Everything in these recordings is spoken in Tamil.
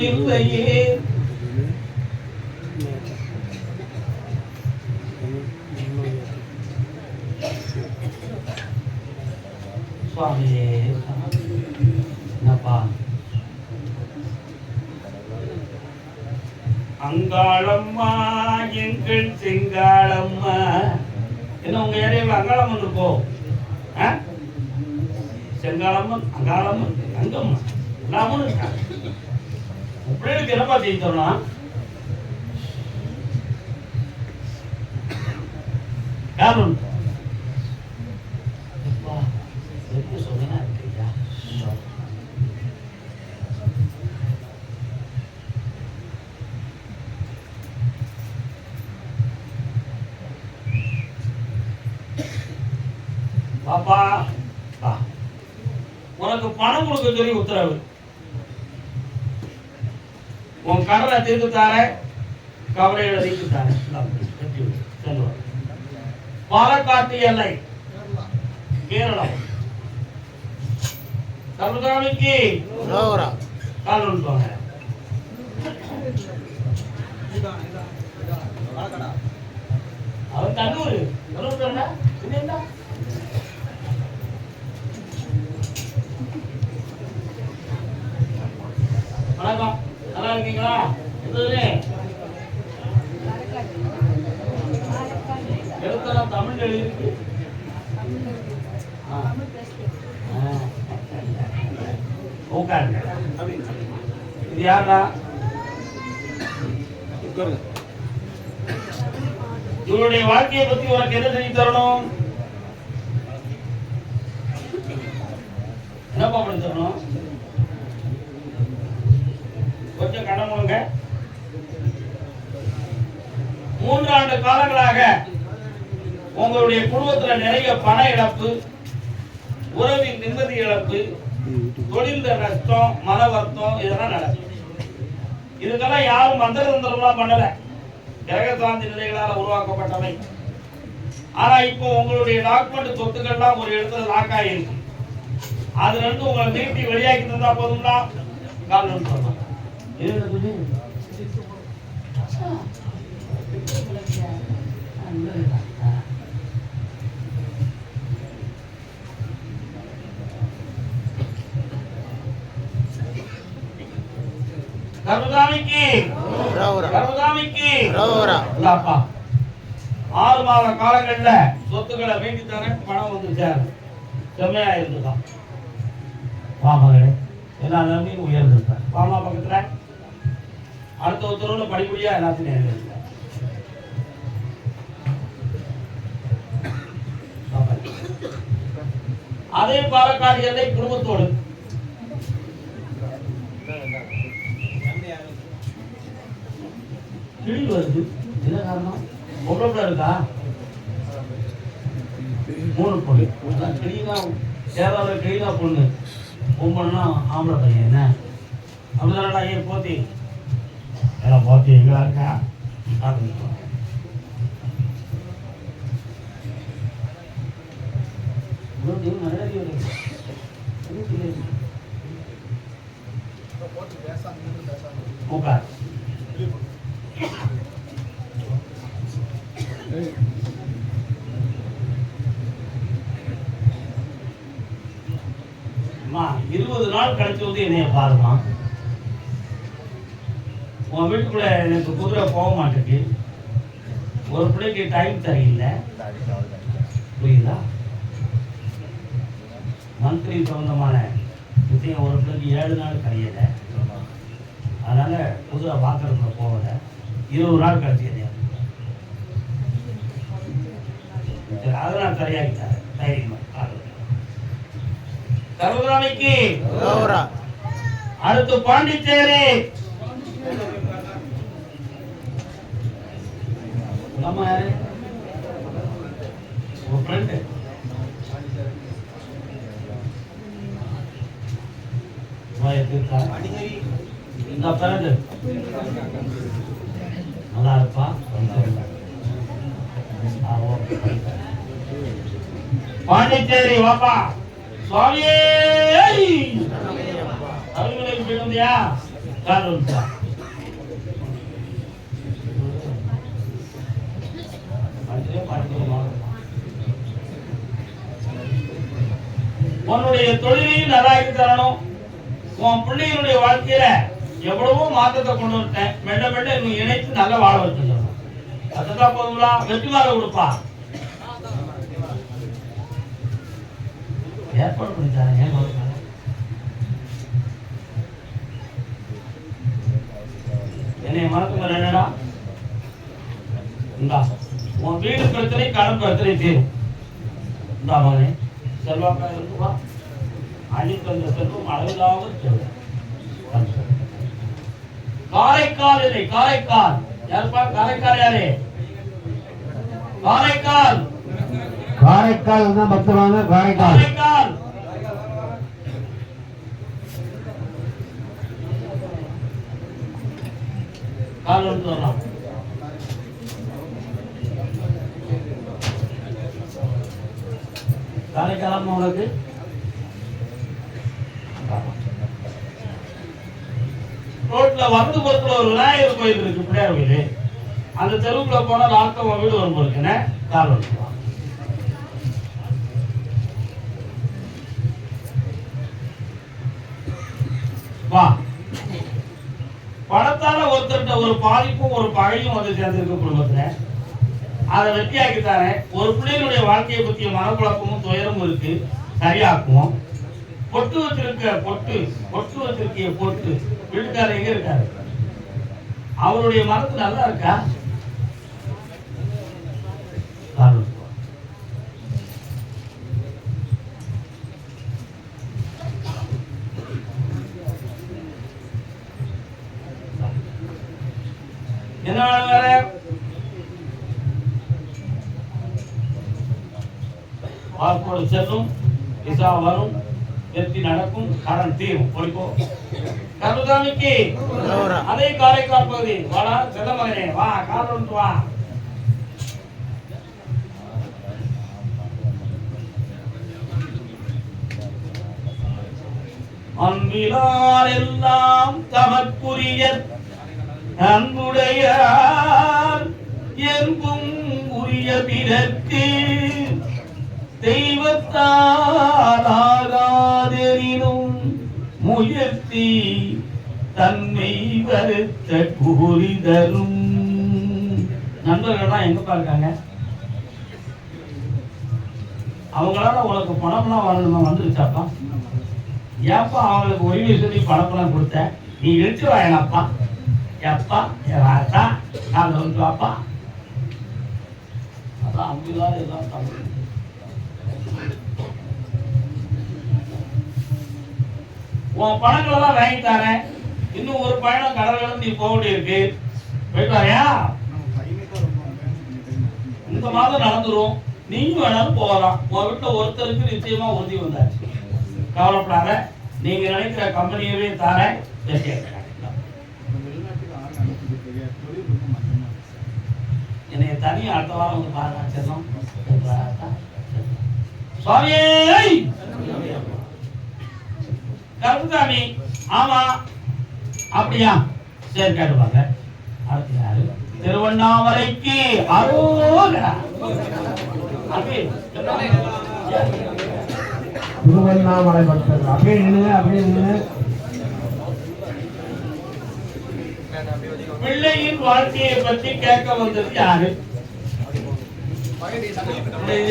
பிள்ளையே சுவாமியே என்னப்பா? அங்காளம்மா எங்கள் செங்காளம்மா. என்ன உங்க ஏரியாவில் அங்காளம் இருக்கோ? செங்காளம்மன் அங்காளம்மன் அங்கம்மா எல்லாமும் இருக்காங்க பிள்ளைகளுக்கு என்னப்பா செய்ய தரணும்? சொன்னா பாப்பா உனக்கு பணம் கொடுக்க சொல்லி உத்தரவு. உன் கடனை தீர்த்து தாரேன். கவலையில தீர்த்து. சென்று வா. பாலக்காட்டு எல்லை. கேரளம். தமிழ்நாடுக்கு கால் விட்டுவாங்க அவன் கண்ணூர். கண்ணூர் தானே? இது என்ன வணக்கம் நல்லா இருக்கீங்களா எழுத்தெல்லாம் தமிழ் எழுதிருக்கு உட்காருங்க. இது யாரா இவருடைய வாழ்க்கையை பத்தி உனக்கு என்ன செஞ்சு தரணும்? என்ன பண்ணி தரணும்? கொஞ்சம் கடன் கொடுங்க மூன்றாண்டு காலங்களாக உங்களுடைய குடும்பத்துல நிறைய பண இழப்பு உறவின் நிம்மதி இழப்பு தொழில நஷ்டம் மன வருத்தம் இதெல்லாம் நடக்கும் இதுக்கெல்லாம் யாரும் மந்திர தந்திரம்லாம் பண்ணல. கிரகசாந்தி நிலைகளால் உருவாக்கப்பட்டவை. ஆனா இப்போ உங்களுடைய டாக்குமெண்ட் சொத்துக்கள்லாம் ஒரு இடத்துல லாக் ஆகிருக்கு அது ரெண்டு உங்களை நீட்டி வெளியாக்கி தந்தா போதும்னா காரணம் சொல்லலாம் ஆறு மாத காலங்கள்ல சொத்துக்களை மீட்டி தரேன் பணம் வந்து சேரும் செம்மையா இருந்துதான் வா மகளே. எல்லா நிலைமையும் உயர்ந்திருப்பேன் வாமா பக்கத்துல. அடுத்த உத்தரவுல படிப்படியா எல்லாத்தையும் நிறைவேறுங்க அதே பாலக்காடு எல்லை குடும்பத்தோடு. கிளி வருது. என்ன காரணம்? பொம்பளை இருக்கா? மூணு பொண்ணு. அதான் கிளினா கேரளாவில் கிளினா பொண்ணு? பொம்பளைனா ஆம்பளை பையன் என்ன? அப்படிதானடா ஏன் போத்தி? எல்லாம் போத்தி எங்களா இருக்கா அப்படின்னு நிறைய உட்கார் இருபது நாள் கழிச்சு வந்து என்னைய பாருமா உன் வீட்டுக்குள்ள எனக்கு குதிரை போக மாட்டேங்குது. ஒரு பிள்ளைக்கு டைம் சரியில்லை. புரியுதா? மந்த்லி சம்பந்தமான விஷயம் ஒரு பிள்ளைக்கு ஏழு நாள் கழியலை அதனால குதிரை பார்க்கறதுல போகல. இருபது நாள் கழிச்சு என்னைய சரி அதை நான் சரியாக்கிட்டேன் தைரியமா கருவராமைக்கு அடுத்து பாண்டிச்சேரி நம்ம யாரு உங்க ஃப்ரெண்டு இந்த பிறகு நல்லா இருப்பா ஆ, ஓகே. பாண்டிச்சேரி வாப்பா. சுவாமியே அருள்மலைக்கு போயிட்டு வந்தியா கால் வந்துட்டா உன்னுடைய தொழிலையும் நல்லாக்கி தரணும். உன் பிள்ளைகளுடைய வாழ்க்கையில எவ்வளவோ மாற்றத்தை கொண்டு வந்துட்டேன். மெல்ல மெல்ல இணைத்து நல்லா வாழ வச்சுக்கணும் அதுதான் போதுங்களா வெற்றி வாழ கொடுப்பா. ஏற்பாடு பண்ணி தரேன் ஏன் கொடுக்கல? என்னை மறக்கும் என்னடா? இந்தா உன் வீடு பிரச்சனை கடன் பிரச்சனை தீரும். இந்தா மகனே செல்வாக்காக இருக்குமா அழித்தந்த செல்வம் அளவில்லாமல் செல்வம் காரைக்கால் இல்லை காரைக்கால். யாருப்பா? காரைக்கால் யாரு? காரைக்கால். காரைக்கால் தான் பக்தவாங்க காரைக்கால். காரைக்கால். கால் வந்து வரலாம். ரோட்ல வந்தபுரத்துல ஒரு விநாயகர் கோயில் இருக்கு பிள்ளையார் கோயில் அந்த தெருவுக்குள்ள போனா லாஸ்ட் வீடு வரும் போலுக்குன்னு காரணம் வந்து வா. வா பணத்தால ஒருத்தர்கிட்ட ஒரு பாதிப்பும் ஒரு பகையும் வந்து சேர்ந்திருக்கு குடும்பத்துல. அதை வெற்றியாக்கி தரேன். ஒரு பிள்ளைகளுடைய வாழ்க்கையை பற்றிய மனக்குழப்பமும் துயரமும் இருக்கு. சரியாக்குவோம். பொட்டு வச்சிருக்க பொட்டு பொட்டு வச்சிருக்கிய பொட்டு வீட்டுக்காரர் எங்க இருக்காரு? அவருடைய மனசு நல்லா இருக்கா காரணம். என்ன வேணும் வேற பாஸ்போர்ட் செல்லும் இசா வரும் எத்தி நடக்கும் கடன் தீரும். போய்க்கோ கருதாமிக்கு அதே காரைக்கால் பகுதி. வாடா செல்லமகனே வா கால் வந்து வா. அன்பிலார் எல்லாம் தமக்குரிய அன்புடையார் என்பும் உரிய பிறர்க்கு தெய்வத்தாலாகாதெனினும் முயற்சி தன்னை வருத்த கூறி தரும் நண்பர்கள்லாம் எங்கப்பா இருக்காங்க? அவங்களால உனக்கு பணம்லாம் வரணுமா? வந்துருச்சாப்பா? ஏப்பா அவங்களுக்கு உரிமை சொல்லி பணப்பெல்லாம் கொடுத்த? நீ இழுத்து வாயனப்பா எப்பா என் ராத்தா நான் சொல்லுவாப்பா அதான் அம்பிதான் எல்லாம் தமிழ் உன் பணங்களை எல்லாம் வாங்கி தரேன். இன்னும் ஒரு பயணம் கடல்களும் நீ போக வேண்டியிருக்கு. போயிட்டு வரையா இந்த மாதம் நடந்துரும். நீங்க வேணாலும் போகலாம். உன் வீட்டில் ஒருத்தருக்கு நிச்சயமா உறுதி வந்தாச்சு கவலைப்படாத. நீங்க நினைக்கிற கம்பெனியவே தரேன். என்னைய தனி அடுத்த வாரம் வந்து பாருங்க செல்லம் சுவாமியே! கருப்புசாமி ஆமா. அப்படியா? சரி கேட்டுப்பாங்க. அடுத்து யாரு? திருவண்ணாமலைக்கு அரோகரா. திருவண்ணாமலை பக்தர்கள் அப்படியே நின்று அப்படியே நின்று பிள்ளையின் வாழ்க்கையை பற்றி கேட்க வந்தது யாரு? இது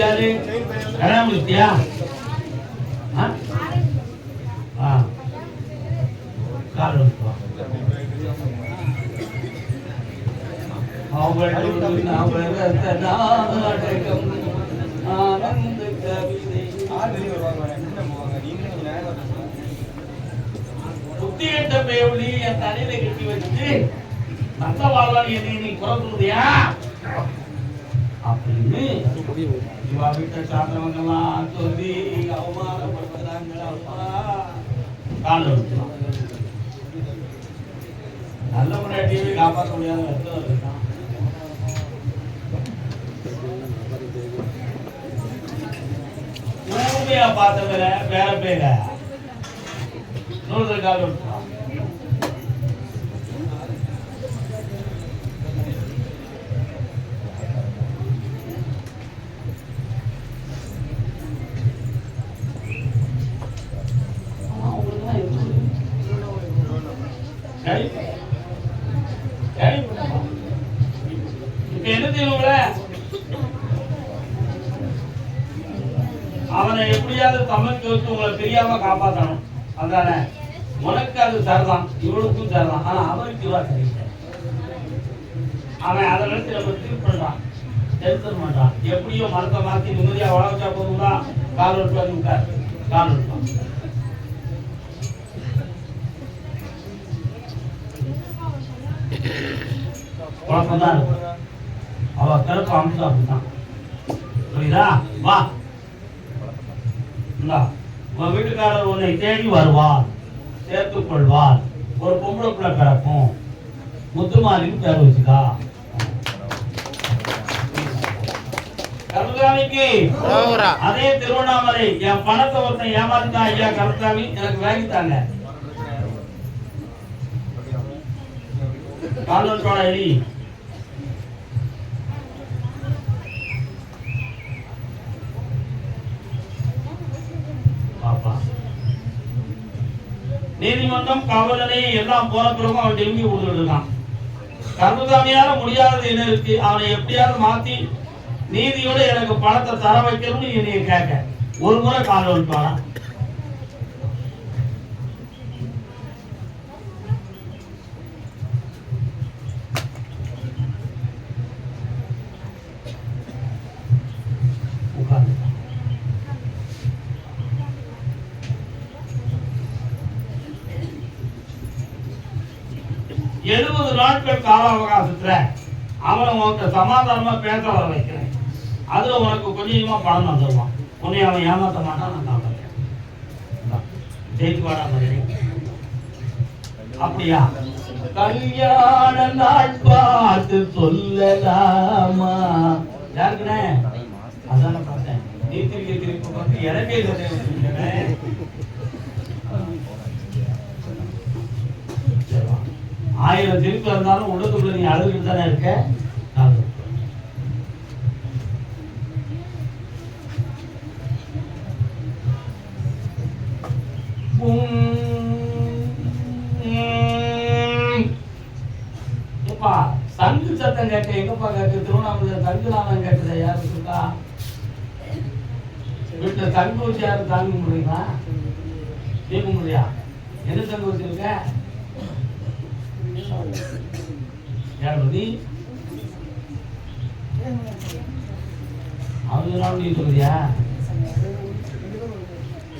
ஆ? ஆ. கால் ஆனந்த கவிதை. பேவலி என் தலையில கட்டி வச்சு நல்ல வாழ்வாளி என்னை நீ குறை சொல்றியா அப்படின்னு இவா வீட்டை சார்ந்தவங்கெல்லாம் சொல்லி அவமானப்படுத்துறாங்க அப்பா கால விட்டுலாம் நல்ல முன்னாடியே காப்பாற்ற முடியாத ரத்தம் இருக்கான் ஊமையா பார்த்தவர வேற பேர நூறு கால் விட்டுலாம் சரி சரி இப்ப என்ன தெரியுங்கள அவனை எப்படியாவது தமிழ்க்கு வச்சு உங்களை தெரியாம காப்பாத்தணும் அதானே உனக்கு அது சரிதான் இவனுக்கும் அவன் ஆனா அவன் அதை நினைச்சு நம்ம திருப்பி பண்றான் டென்ஷன் மாட்டான். எப்படியோ மரத்தை மாத்தி நிம்மதியா வாழ வச்சா போதுங்களா கால் விட்டு கால். விட்டுவான் இருக்கும் அவ கருப்பு அம்சம் அப்படிதான் புரியுதா? வா. உன் வீட்டுக்காரர் உன்னை தேடி வருவார். சேர்த்துக் கொள்வார். ஒரு பொம்பளை பிள்ளை பிறக்கும். முத்துமாரின்னு பேர் வச்சுக்கா. அதே திருவண்ணாமலை என் பணத்தை ஒருத்தன் ஏமாத்திட்டான் ஐயா கருத்தாமி எனக்கு வாங்கித்தாங்க காலோட்டோட எலி பாப்பா நீதிமன்றம் காவல் நிலையம் எல்லாம் போன பிறகும் அவன் திரும்பி கொடுத்துட்டு இருக்கான் கருமசாமியால முடியாதது என்ன இருக்கு? அவனை எப்படியாவது மாத்தி நீதியோட எனக்கு பணத்தை தர வைக்கணும்னு என்னைய கேட்க. ஒரு முறை கால விட்டுவானா எழுபது நாட்கள் கால அவகாசத்துல அவனை உன்கிட்ட சமாதானமா பேச வர வைக்கிறேன். அதுல உனக்கு கொஞ்சமா பணம் தந்துடுவான் உன்னை அவன் ஏமாத்த மாட்டான் நான் காப்பாற்றேன் ஜெயிச்சு அப்படியா? கல்யாண நாள் பார்த்து சொல்லலாமா? யாருக்குண்ணே? அதான் பார்த்தேன். நீ திருப்பி திருப்பி பார்த்து எனக்கே ஆயிரம் திருப்பி இருந்தாலும் உள்ளத்துக்குள்ள நீ அழுதுட்டு தானே இருக்க? அழு. சங்கு சத்தம் கேட்க எங்கப்பா கேட்க திருவண்ணாமலை சங்கு நாமம் கேட்குதா யாரு இருக்கா வீட்டுல சங்கு வச்சு யாரும் தாங்க முடியுமா? கேட்க முடியா? என்ன சங்கு வச்சிருக்க? நீ அவங்க நீ சொல்றியா?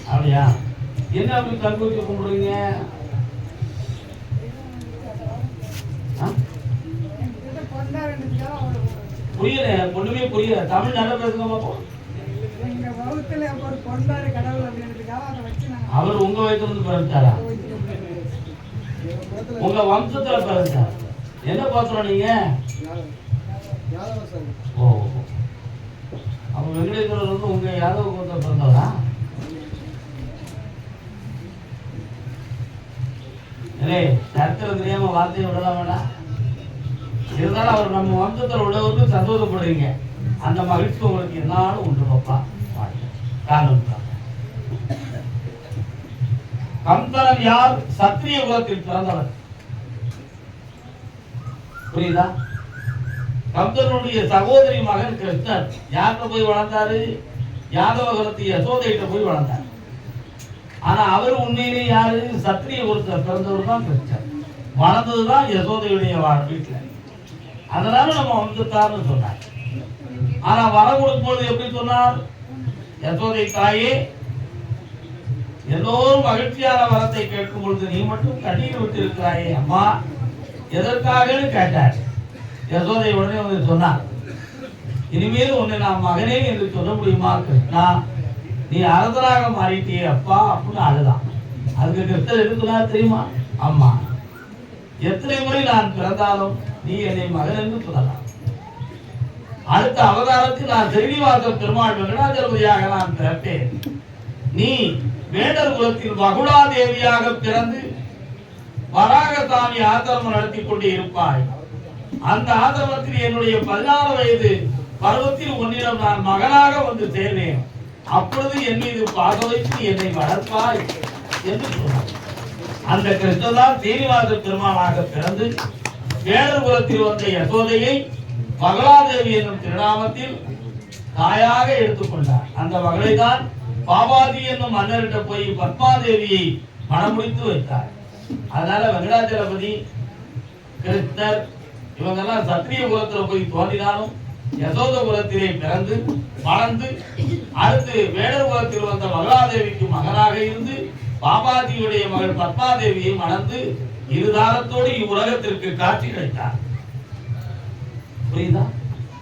அப்படியா? என்ன அப்படி வச்சு கும்பிடுறீங்க? புரியல ஒண்ணுமே புரியல. தமிழ் நல்லா பேசுங்க நாங்க அவர் உங்க வயசுல இருந்து பிறந்தாரா உங்க வம்சத்துல பிறந்தார் என்ன பாத்திரம் நீங்க ஓ அப்ப வெங்கடேஸ்வரர் வந்து உங்க யாதவ குலத்துல பிறந்தவரா? இல்லை சர்க்கரை தெரியாம வார்த்தையை விடலாம் வேண்டாம் இருந்தாலும் அவர் நம்ம வம்சத்தில் உள்ளவருக்கு சந்தோஷப்படுறீங்க. அந்த மகிழ்ச்சி உங்களுக்கு என்னாலும் உண்டு பாப்பா. காரணம் தான். கந்தரன் யார்? சத்திரிய குலத்தில் பிறந்தவர். புரியுதா? கந்தனுடைய சகோதரி மகன் கிருஷ்ணர் யார்கிட்ட போய் வளர்ந்தாரு? யாதவ குலத்து யசோதைகிட்ட போய் வளர்ந்தார். ஆனா அவர் உண்மையிலே யாரு? சத்திரிய குலத்துல பிறந்தவர் தான் கிருஷ்ணர். வளர்ந்ததுதான் யசோதையுடைய வா- வீட்டுல. அதனால நம்ம வந்துட்டார்னு சொன்னார். ஆனா வரம் கொடுக்கும்போது எப்படி சொன்னார்? யசோதை தாயே எல்லோரும் மகிழ்ச்சியான வரத்தை கேட்கும் பொழுது நீ மட்டும் கண்ணீர் விட்டு இருக்கிறாயே அம்மா. எதற்காகன்னு கேட்டார். யசோதை உடனே வந்து சொன்னார். இனிமேல் உன்னை நான் மகனே என்று சொல்ல முடியுமா? கிருஷ்ணா நீ அரதராக மாறிட்டியே அப்பா அப்படின்னு அழுதான். அதுக்கு கிருஷ்ணர் எது தெரியுமா? அம்மா எத்தனை முறை நான் பிறந்தாலும் நீ என்னை மகன் என்று சொல்லலாம். அடுத்த அவதாரத்தில் நான் ஸ்ரீனிவாச பெருமாள் வெங்கடாஜலபதியாக நான் பிறப்பேன். நீ வேடர் குலத்தில் மகுடாதேவியாக பிறந்து வராகசாமி ஆசிரமம் நடத்தி கொண்டு இருப்பாய். அந்த ஆசிரமத்தில் என்னுடைய பதினாறு வயது பருவத்தில் உன்னிடம் நான் மகனாக வந்து சேர்ந்தேன். அப்பொழுது என் மீது பாக வைத்து என்னை வளர்ப்பாய் என்று சொன்னார். அந்த கிருஷ்ணதான் சீனிவாச பெருமானாக பிறந்து வேணுபுரத்தில் வந்த யசோதையை மகளாதேவி என்னும் திருநாமத்தில் தாயாக எடுத்துக்கொண்டார் அந்த மகளை தான் பாபாதி என்னும் மன்னர்கிட்ட போய் பத்மாதேவியை முடித்து வைத்தார். அதனால வெங்கடாச்சலபதி கிருஷ்ணர் இவங்கெல்லாம் சத்திரிய குலத்துல போய் தோன்றினாலும் யசோத குலத்திலே பிறந்து வளர்ந்து அடுத்து வேடர் குலத்தில் வந்த மகளாதேவிக்கு மகனாக இருந்து பாபாஜியுடைய மகள் பத்மாதேவியை மணந்து இருதாரத்தோடு இவ்வுலகத்திற்கு காட்சி கிடைத்தார் புரியுதா?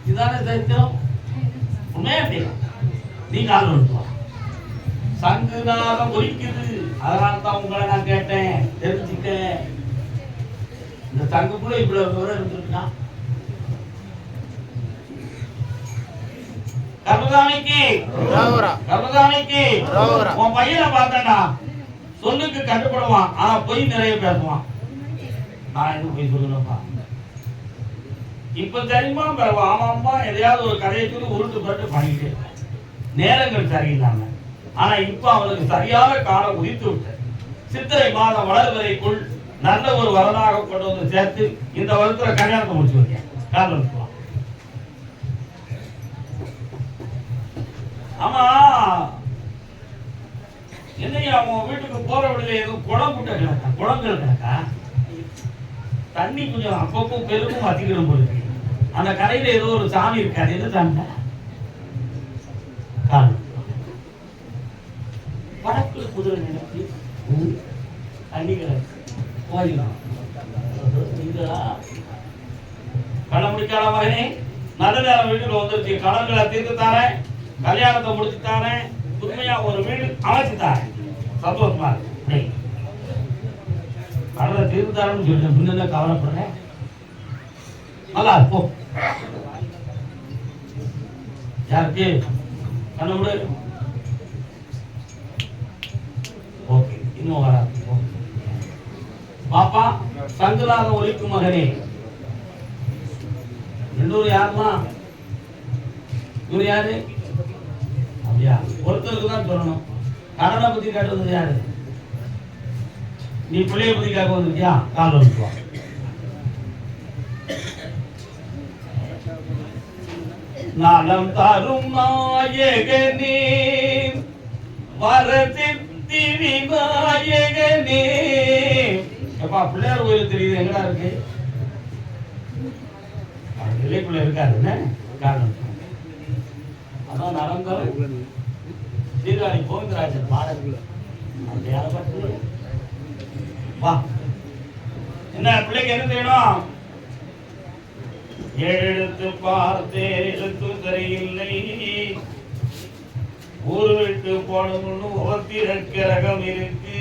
இதுதானே சரித்திரம்? உண்மையா? நீ கால் நிறுத்துவா சங்குநாதம் ஒலிக்குது அதனால தான் உங்களை நான் கேட்டேன். தெரிஞ்சுக்க இந்த தங்குக்குள்ள இவ்வளவு விவரம் இருந்திருக்கான் கர்மதாமிக்கு ராவரா. கர்மதாமிக்கு ராவரா. உன் பையனை பார்த்தேன்டா. சொல்லுக்கு கட்டுப்படுவான். ஆனா பொய் நிறைய பேசுவான். நான் என்ன பொய் சொல்லணும்ப்பா இப்ப தெரியுமா ஆமாம்மா எதையாவது ஒரு கதையை சொல்லி உருட்டு பண்ணிக்கிட்டு. இருப்பேன். நேரங்கள் சரியில்லாம. ஆனா இப்ப அவனுக்கு சரியான காலம் உதித்து விட்டது. சித்திரை மாதம் வளர்வதைக்குள் நல்ல ஒரு வரலாக கொண்டு வந்து சேர்த்து இந்த வருடத்துல கல்யாணத்தை முடிச்சு வைக்கேன் காரணம் ஆமா என்னையா அவன் வீட்டுக்கு போற வழியில எதுவும் குளம் குட்டை கிடக்கா? குளங்கள் கிடக்கா? தண்ணி கொஞ்சம் அப்பப்போ பெருக்கும் அதிகம் போயிருக்கு அந்த கரையில ஏதோ ஒரு சாமி இருக்காது எது சாமி? காரணம். வடக்கு குதிரை நினைச்சு தண்ணி கோயிலாம் கடன் முடிக்காத மகனே? நல்ல நேரம் வீட்டுக்கு வந்துருச்சு கடன்களை தீர்த்து தாரேன். கல்யாணத்தை முடிச்சு தாரேன். உண்மையா ஒரு வீடு அமைச்சு தாரேன். சந்தோஷமா இருக்கு. டேய். தீர்த்து தாரேன்னு சொல்லிட்டு முன்ன கவலைப்படுறேன் நல்லா இருக்கும் யாருக்கு? கண்ணு விடு ஓகே இன்னும் வராது. பாப்பா சங்கலாக ஒலிக்கும் மகனே. இன்னொரு யாருமா? இவர் யாரு? அப்படியா? ஒருத்தருக்கு தான் சொல்லணும். கடனை பத்தி கேட்டு வந்தது யாரு? நீ பிள்ளைய பத்தி கேட்க வந்திருக்கியா? கால் வந்துருவா நலம் தரும் நாயகனே வரசித்தி விநாயகனே எப்பா பிள்ளையார் கோயில் தெரியுது எங்கடா இருக்கு? நிலைக்குள்ள இருக்காருன்னு காரணம். அதான் நடந்தாலும் சீர்காழி கோவிந்தராஜன் பாடல் அந்த யாரை வா. என்ன பிள்ளைக்கு என்ன செய்யணும்? ஏழெழுத்து பார்த்தேன் எழுத்து சரியில்லை. ஊரு விட்டு போனவன்னு ஒவ்வொருத்திரக்கு ரகம் இருக்கு.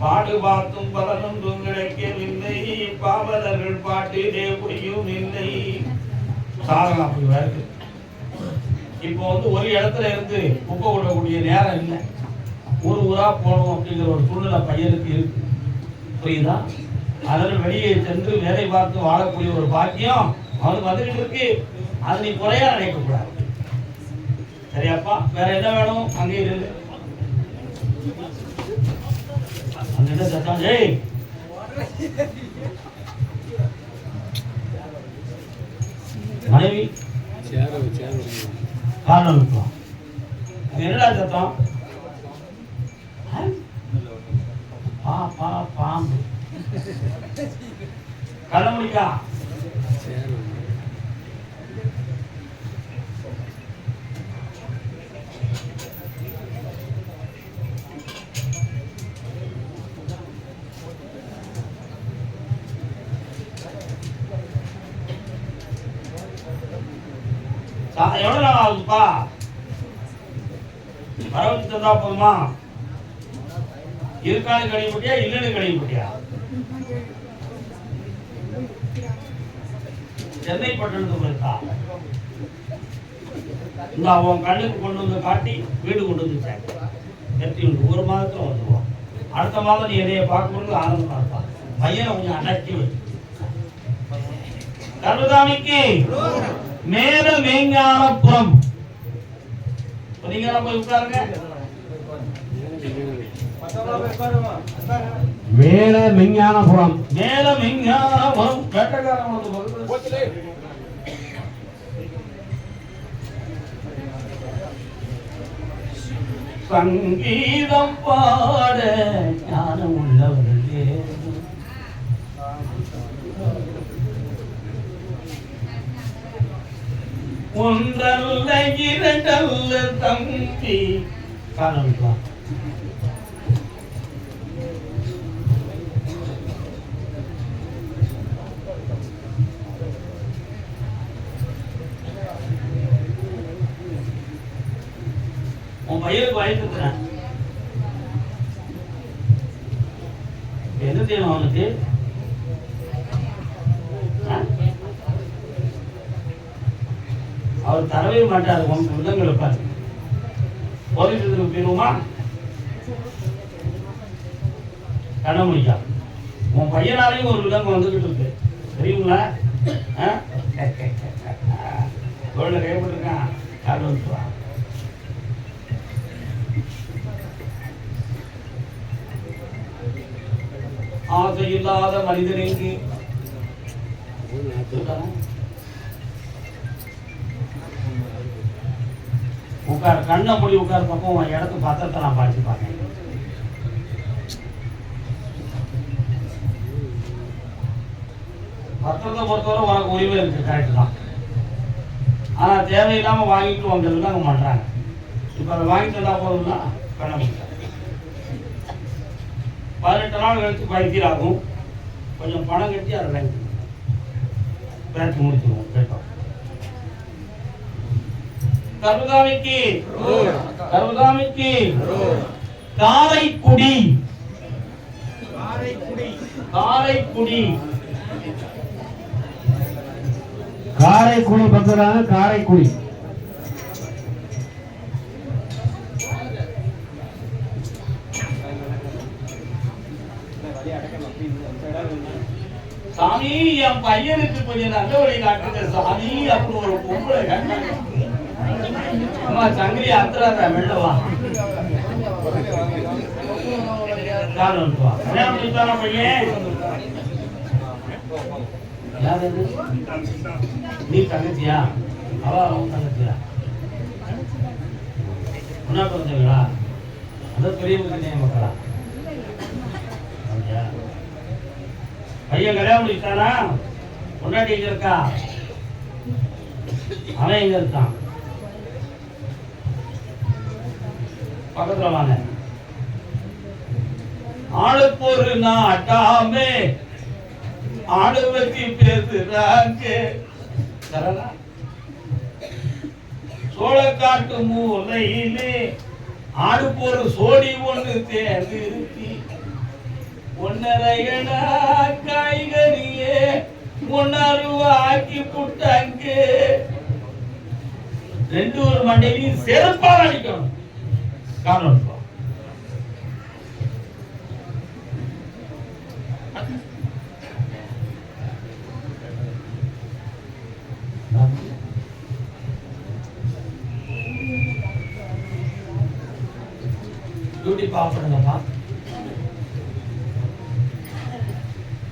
பாடு பார்த்தும் பலனும் கிடைக்கவில்லை பாவலர்கள் பாட்டிலே புரியும் இல்லை. சாதகம் அப்படி வருது இப்போ வந்து ஒரு இடத்துல இருந்து குப்பை விடக்கூடிய நேரம் இல்லை. ஊர் ஊரா போகணும் அப்படிங்கிற ஒரு சூழ்நிலை பையனுக்கு இருக்கு. புரியுதா? அதனால வெளியே சென்று வேலை பார்த்து வாழக்கூடிய ஒரு பாக்கியம் அவனுக்கு வந்துகிட்டு இருக்கு. அது நீ குறையா நினைக்கக்கூடாது சரியாப்பா. வேற என்ன வேணும்? அங்கே இருந்து அங்க என்ன சத்தம்? ஏய்! மனைவி? காரணம் இருக்கலாம் என்னடா சத்தம்? பா பா பாம்பு. எவ்வளவு நாள் ஆகுதுப்பா? வர தந்தா போதுமா? இருக்கானு கழிவுபட்டியா இல்லைன்னு கழிவுபட்டியா சென்னை பட்டணத்துக்கு இருக்கா? இந்த அவன் கண்ணுக்கு கொண்டு வந்து காட்டி வீடு கொண்டு வந்து சேர்க்க எத்தி ஒரு மாதத்துல வந்துடுவான் அடுத்த மாதம் நீ என்னைய பார்க்கும்போது ஆனந்தமா இருப்பான். பையனை கொஞ்சம் அடக்கி வச்சு. கருதாமிக்கு மேல மேஞ்ஞானபுரம் உட்காருங்க. மேல மெஞ்ஞானபுரம் மேல வேட்டக்காரங்களுக்கு பக்கத்துல சங்கீதம் பாட ஞானம் உள்ளவர்களே ஒன்றல்ல இரண்டல்ல தம்பி. காரணம் உன் பையனுக்கு வாய்ப்புக்கிறேன் என்ன செய்யணும் அவனுக்கு ஆ? அவர் தரவே மாட்டார் உன் விதங்கள் இருப்பார் போதிட்டு போயிருவோமா கண்ணமொழிக்கா உன் பையனாலையும் ஒரு விலங்கு வந்துகிட்டு இருக்கு. தெரியுங்களா? ஆ? கைப்பட்டிருக்கான் காடு வந்துருவான் ஆசையில்லாத ஆசை மனிதனுக்கு உட்கார் கண்ணை மூடி உட்கார் பக்கம் உன் இடத்து பத்திரத்தை நான் படிச்சு பார்க்கேன் பத்திரத்தை பொறுத்தவரை உனக்கு உரிமை இருக்கு கரெக்டு தான். ஆனால் தேவையில்லாமல் வாங்கிட்டு வந்ததுக்கு அவங்க பண்ணுறாங்க இப்போ அதை வாங்கிட்டு வந்தால் போதும்னா பண்ண முடியாது. பதினெட்டு நாள் கழித்து பைத்தியர் ஆகும் கொஞ்சம் பணம் கட்டி அதை வாங்கி பேச்சு முடிச்சிருவோம் கேட்டோம் கருதாமிக்கு. கருதாமிக்கு. காரைக்குடி. காரைக்குடி. காரைக்குடி. பக்கத்துல காரைக்குடி. சாமி என் பையனுக்கு கொஞ்சம் நல்ல வழி காட்டுங்க சாமி அப்படி ஒரு பொம்பளை கண்ணு. அம்மா சங்கிலி அத்துறாத வெளில வா. கால் வந்து வா கல்யாணம் முடிச்சானா பையன்? யார் அது? நீ தங்கச்சியா? அவன் தங்கச்சியா? முன்னா பிறந்தவங்களா அதான் பெரியவங்க மக்களா பையன் கல்யாணம் முடிச்சானா பொண்டாட்டி எங்க இருக்கா? அவன் எங்க இருக்கான்? பக்கத்துல வாங்க ஆளுப்பொருனா அட்டாமே நாட்டாமே பேசுறாங்க சோழக்காட்டு மூலையிலே ஆடு போற சோடி ஒன்று தேர்ந்திருத்தி. ஒன்னரையடா காய்கறியே ஒன்னருவாக்கி புட்டாங்க. ரெண்டு ஒரு மண்டையிலையும் செருப்பாக அடிக்கணும். காரணம்